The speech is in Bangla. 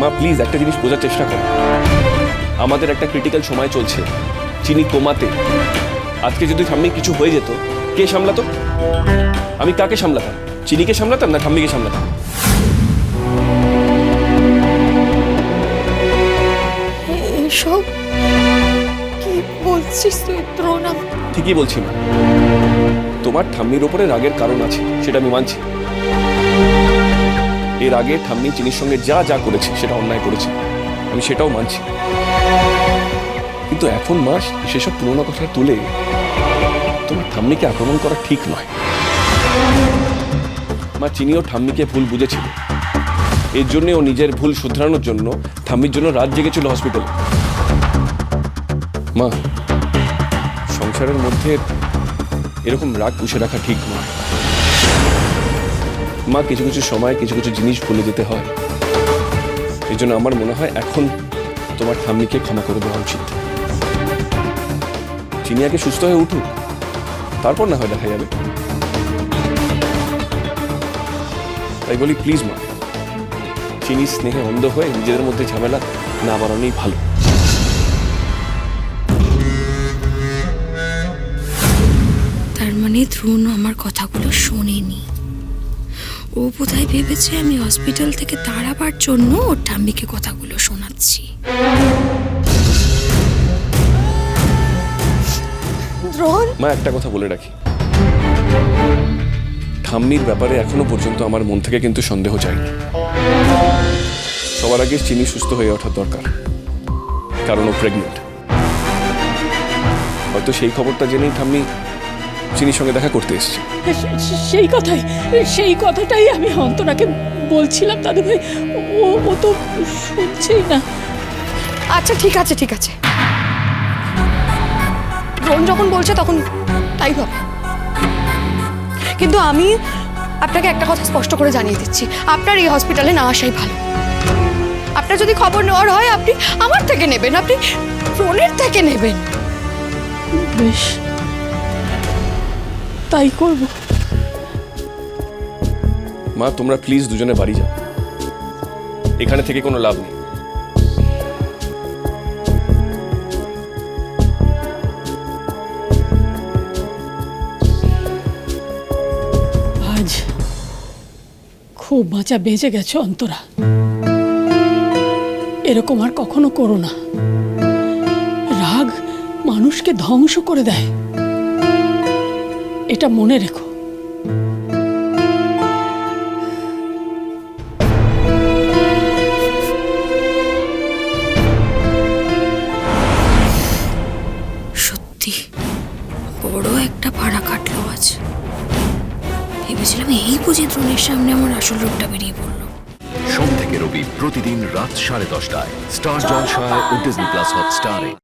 মা প্লিজ একটা জিনিস বোঝার চেষ্টা করো। আমাদের একটা ক্রিটিক্যাল সময় চলছে। চিনি কোমাতে আজকে যদি ঠাম্মির কিছু হয়ে যেত কে সামলাতো? আমি কাকে সামলাতাম? চিনিকে সামলাতাম না ঠাম্মিকে সামলাতাম? এসব কি বলছিস তুই দ্রোণা ঠিকই বলছি মা। তোমার ঠাম্মির ওপরে রাগের কারণ আছে সেটা আমি মানছি। এর আগে ঠাম্মি চিনির সঙ্গে যা যা করেছে, সেটা অন্যায় করেছে। আমি সেটাও মানছি। কিন্তু এখন মাস, সেসব পুরোনো কথা তুলে তোমার ঠাম্মিকে আক্রমণ করা ঠিক নয়। মা চিনিও ঠাম্মিকে ভুল বুঝেছিল। এর জন্য ও নিজের ভুল শুধরানোর জন্য ঠাম্মির জন্য রাত জেগেছিল হসপিটালে। মা, সংসারের মধ্যে এরকম রাগ পুষে রাখা ঠিক নয়। মা, কিছু কিছু সময়, কিছু কিছু জিনিস ভুলে যেতে হয়। এই জন্য আমার মনে হয় এখন তোমার ঠাম্মিকে ক্ষমা করে দেওয়া উচিত। চিনিয়াকে সুস্থ হয়ে উঠুক, তারপর না হয় দেখা যাবে। তাই বলি প্লিজ মা চিনি স্নেহে অন্ধ হয়ে নিজেদের মধ্যে ঝামেলা না বাড়ানোই ভালো। তার মানে ধ্রুন আমার কথাগুলো শোনেনি। ও বোধহয় ভেবেছে আমি হসপিটাল থেকে তাড়াবার জন্য ওর ঠাম্মিকে কথাগুলো শোনাচ্ছি। মা একটা কথা বলে রাখি। ঠাম্মির ব্যাপারে এখনও পর্যন্ত আমার মন থেকে কিন্তু সন্দেহ যায়নি। সবার আগে চিনি সুস্থ হয়ে ওঠার দরকার কারণ ও প্রেগনেন্ট হয়তো সেই খবরটা জেনেই ঠাম্মি চিনির সঙ্গে দেখা করতে এসছে সেই কথাই সেই কথাটাই আমি অন্তরাকে বলছিলাম দাদু ভাই ও ও তো শুনছেই না। আচ্ছা ঠিক আছে ঠিক আছে। দ্রোণ যখন বলছে তখন তাই হবে কিন্তু আমি আপনাকে একটা কথা স্পষ্ট করে জানিয়ে দিচ্ছি। আপনার এই হসপিটালে না আসাই ভালো। আপনার যদি খবর নেওয়ার হয় আপনি আমার থেকে নেবেন। আপনি দ্রোণের থেকে নেবেন। বেশ। তাই করব। মা তোমরা প্লিজ দুজনে বাড়ি যাও। এখানে থেকে কোনো লাভ নেই। আজ খুব বাঁচা বেঁচে গেছে অন্তরা। এরকম আর কখনো করো না। রাগ মানুষকে ধ্বংস করে দেয়। এটা মনে রেখো। সত্যি বড় একটা ভাড়া কাটলো আজ। ভেবেছিলাম এই বুঝি দ্রোণের সামনে আমার আসল রূপটা বেরিয়ে পড়ল। সোম থেকে রবি প্রতিদিন রাত সাড়ে দশটায় স্টার জলসায় ও ডিজনি প্লাস হটস্টারে